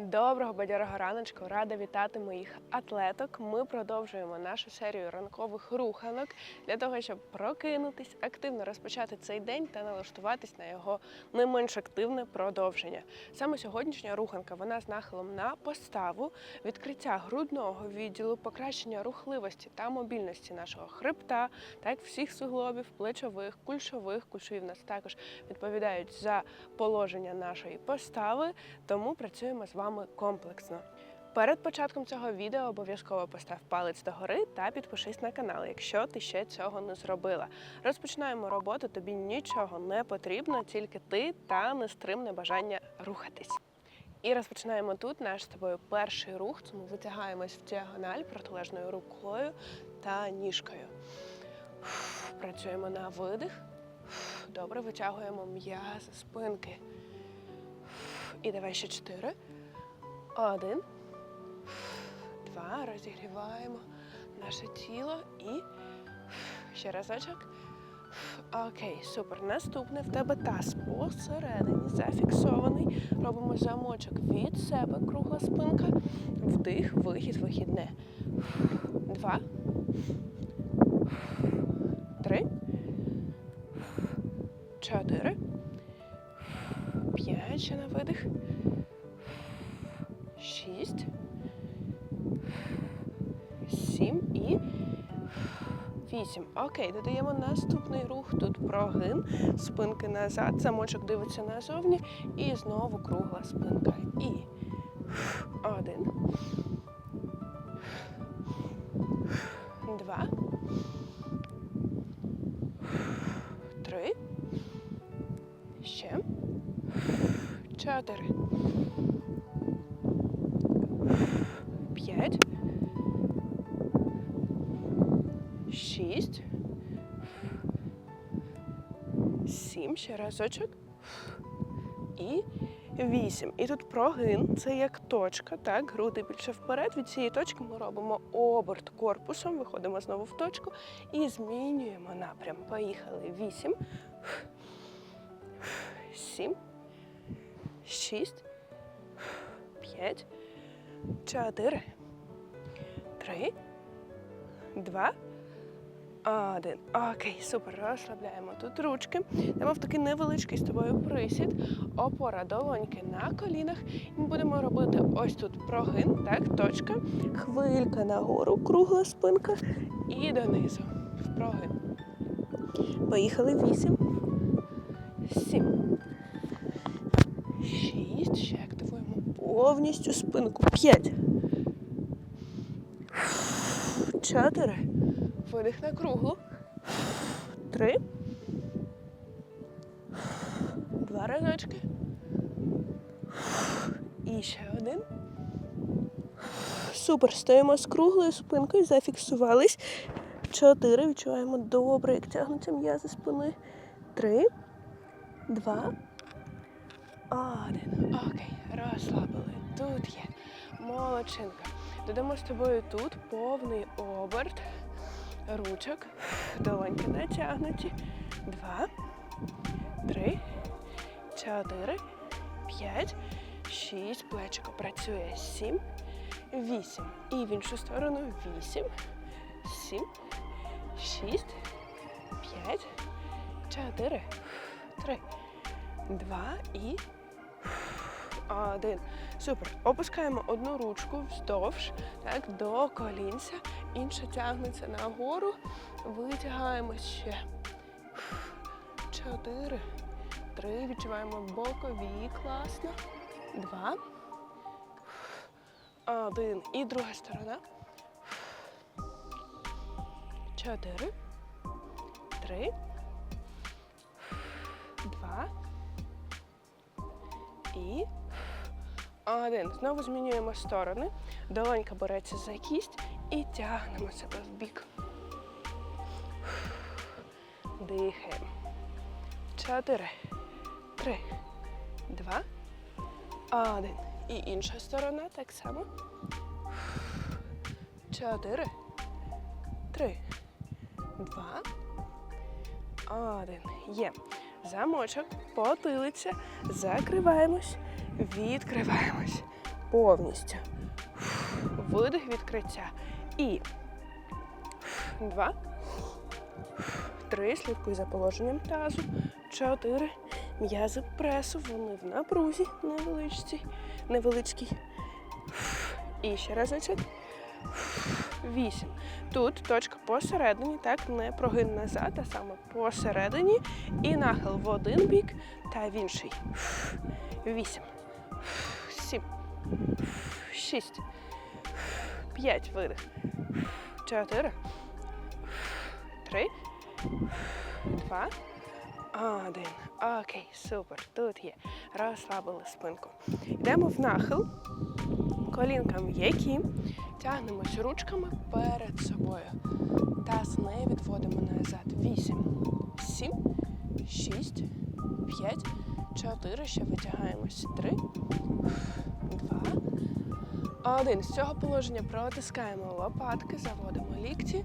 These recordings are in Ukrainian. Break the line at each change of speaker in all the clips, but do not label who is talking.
Доброго бадьорого раночку, рада вітати моїх атлеток. Ми продовжуємо нашу серію ранкових руханок для того, щоб прокинутись, активно розпочати цей день та налаштуватись на його не менш активне продовження. Саме сьогоднішня руханка вона з нахилом на поставу, відкриття грудного відділу, покращення рухливості та мобільності нашого хребта, так всіх суглобів, плечових, кульшових. Кульшові в нас також відповідають за положення нашої постави, тому працюємо з вами комплексно. Перед початком цього відео обов'язково постав палець догори та підпишись на канал, якщо ти ще цього не зробила. Розпочинаємо роботу, тобі нічого не потрібно, тільки ти та нестримне бажання рухатись. І розпочинаємо тут наш з тобою перший рух. Тому витягаємось в діагональ протилежною рукою та ніжкою. Працюємо на видих. Добре, витягуємо м'язи спинки. І давай ще чотири. Один. Два. Розігріваємо наше тіло і ще разочок. Окей, супер. Наступне в тебе таз посередині зафіксований. Робимо замочок від себе, кругла спинка. Вдих, вихід, вихідне. Два. Три. Чотири. П'ять. Ще на видих. Шість. Сім і вісім. Окей, додаємо наступний рух. Тут прогин, спинки назад, замочок дивиться назовні. І знову кругла спинка. І один. Два. Три. Ще. Чотири. Сім. Ще разочок. І вісім. І тут прогин, це як точка, так, груди більше вперед. Від цієї точки ми робимо оберт корпусом, виходимо знову в точку і змінюємо напрям. Поїхали. Вісім. Сім. Шість. П'ять. Чотири. Три. Два. Один. Окей, супер. Розслабляємо тут ручки. Йдемо в такий невеличкий з тобою присід. Опора долоньки на колінах. І ми будемо робити ось тут прогин, так, точка. Хвилька нагору, кругла спинка. І донизу. В прогин. Поїхали. Вісім. Сім. Шість. Ще активуємо повністю спинку. П'ять. Чотири. Видих на круглу. Три. Два разочки. І ще один. Супер. Стоїмо з круглою спинкою, зафіксувались. Чотири. Відчуваємо добре, як тягнуться м'язи спини. Три. Два. Один. Окей. Розслабили. Тут є. Молодчинка. Додамо з тобою тут повний оберт ручок. Долоньки натягнуті. Два, три, чотири, п'ять, шість. Плечико працює. Сім, вісім. І в іншу сторону. Вісім, сім, шість, п'ять, чотири, три, два і один. Супер. Опускаємо одну ручку вздовж, так, до колінця, інша тягнеться нагору. Витягаємо ще. Чотири. Три. Відчуваємо бокові. Класно. Два. Один. І друга сторона. Чотири. Три. Два. І один. Знову змінюємо сторони. Долонька береться за кість і тягнемо себе в бік. Дихаємо. Чотири. Три. Два. Один. І інша сторона так само. Чотири. Три. Два. Один. Є. Замочок, потилиця. Закриваємось. Відкриваємось. повністю. Видих, відкриття. І два. Три. Слідкуй за положенням тазу. Чотири. М'язи пресу. Вони в напрузі невеличкій. невеличкій. І ще разочок. Вісім. Тут точка посередині, так, не прогин назад, а саме посередині. І нахил в один бік та в інший. Вісім. Сім. Шість. П'ять. Видих. Чотири. Три. Два. Один. Окей, супер. Тут є. Розслабили спинку. Йдемо в нахил. Колінка м'які. Тягнемось ручками перед собою. Таз не відводимо назад. Вісім. Сім. Шість. П'ять. Чотири. Ще витягаємось. Три. Два. Один. З цього положення протискаємо лопатки, заводимо лікті.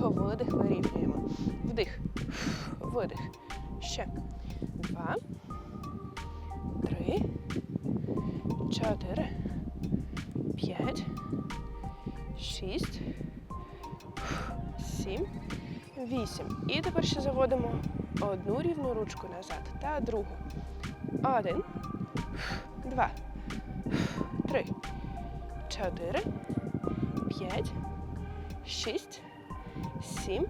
Видих, вирівнюємо. Вдих. Видих. Ще. Два. Три. Чотири. П'ять. Шість. Сім. Вісім. І тепер ще заводимо одну рівну ручку назад та другу. Один. Два. Три. Чотири. П'ять. Шість. Сім.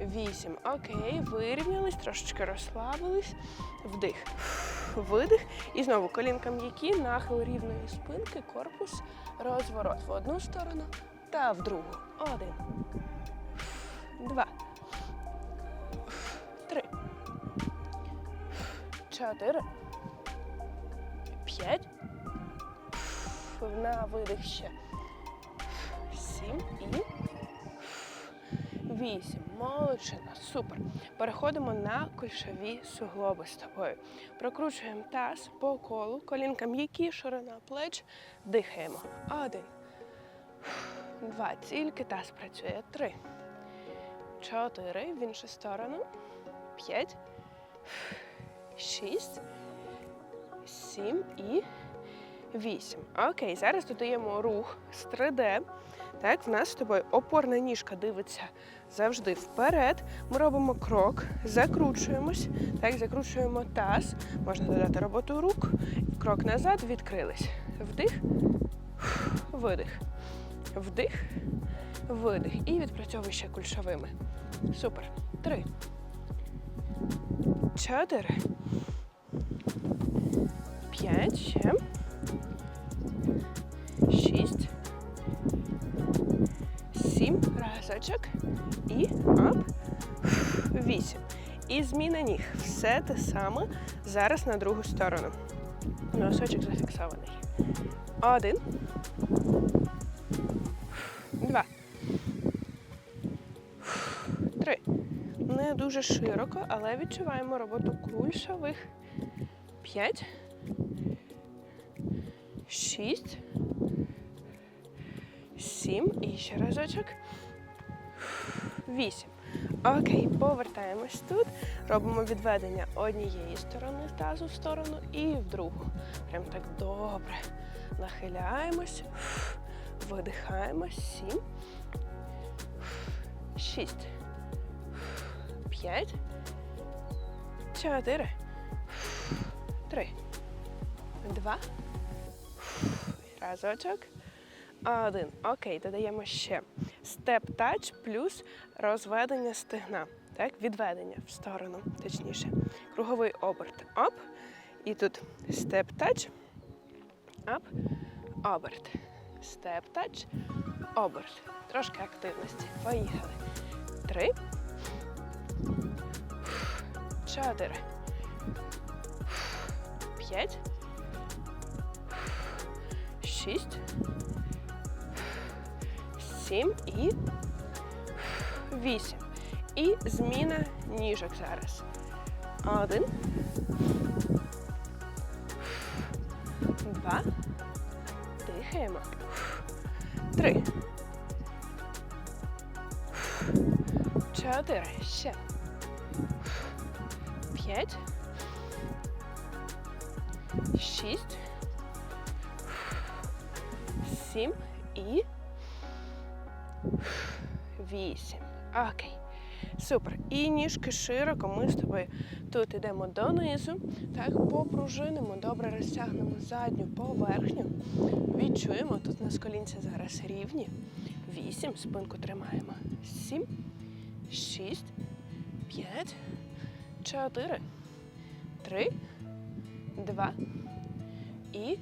Вісім. Окей. Вирівнялись, трошечки розслабились. Вдих. Видих. І знову колінка м'які, нахил рівної спинки, корпус, розворот в одну сторону та в другу. Один. Два. Чотири. П'ять. На видих ще. Сім і вісім. Молодчина. Супер. Переходимо на кульшові суглоби з тобою. Прокручуємо таз по колу, колінка м'які, ширина плеч. Дихаємо. Один. Два. Тільки таз працює. Три. Чотири. В іншу сторону. П'ять. Шість. Сім і вісім. Окей, зараз додаємо рух з 3D. Так, в нас з тобою опорна ніжка дивиться завжди вперед. Ми робимо крок, закручуємось, так, закручуємо таз. Можна додати роботу рук. Крок назад, відкрились. Вдих, видих. Вдих, видих. І відпрацьовуй ще кульшовими. Супер. Три. Чотири. П'ять. Ще. Шість. Сім. Разочок. І ап. Вісім. І зміна ніг. Все те саме. Зараз на другу сторону. Носочок зафіксований. Один. Два. Три. Не дуже широко, але відчуваємо роботу кульшових. П'ять. Шість. Сім. І ще разочок. Вісім. Окей, повертаємось тут. Робимо відведення однієї сторони тазу в сторону і в другу. Прям так добре. Нахиляємось. Видихаємо. Сім. Шість. П'ять. Чотири. Три. Два. Разочок. Один. Окей, додаємо ще степ-тач плюс розведення стегна. Так, відведення в сторону, точніше. Круговий оберт. Оп. І тут степ-тач. Ап. Оберт. Степ-тач. Оберт. Трошки активності. Поїхали. Три. Чотири. П'ять. Шість. Сім і вісім. І зміна ніжок зараз. Один. Два. Дихаємо. Три. Чотири. Ще. П'ять. Шість. сім і вісім. Окей. Супер. І ніжки широко. Ми з тобою тут йдемо донизу. Так, попружинимо, добре розтягнемо задню поверхню. Відчуємо, тут у нас колінця зараз рівні. Вісім. Спинку тримаємо. Сім, шість, п'ять, чотири, три, два і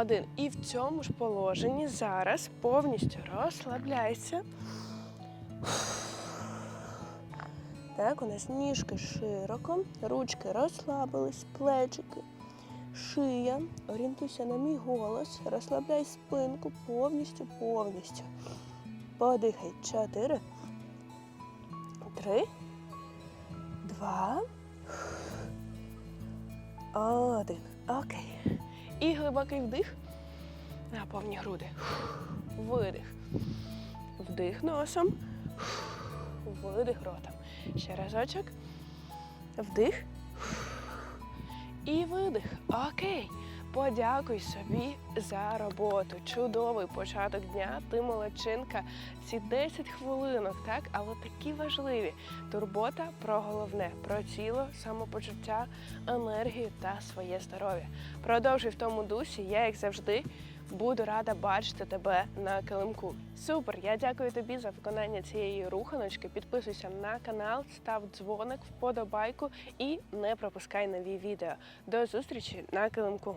один. І в цьому ж положенні зараз повністю розслабляйся. Так, у нас ніжки широко, ручки розслабились, плечики, шия. Орієнтуйся на мій голос, розслабляй спинку повністю, повністю. Подихай. Чотири. Три. Два. Один. Окей. І глибокий вдих. На повні груди. Видих. Вдих носом. Видих ротом. Ще разочок. Вдих. І видих. Окей. Подякуй собі за роботу. Чудовий початок дня. Ти молодчинка. Ці 10 хвилинок, так, але такі важливі. Турбота про головне, про тіло, самопочуття, енергію та своє здоров'я. Продовжуй в тому дусі. Я, як завжди, буду рада бачити тебе на килимку. Супер! Я дякую тобі за виконання цієї руханочки. Підписуйся на канал, став дзвоник, вподобайку і не пропускай нові відео. До зустрічі на килимку.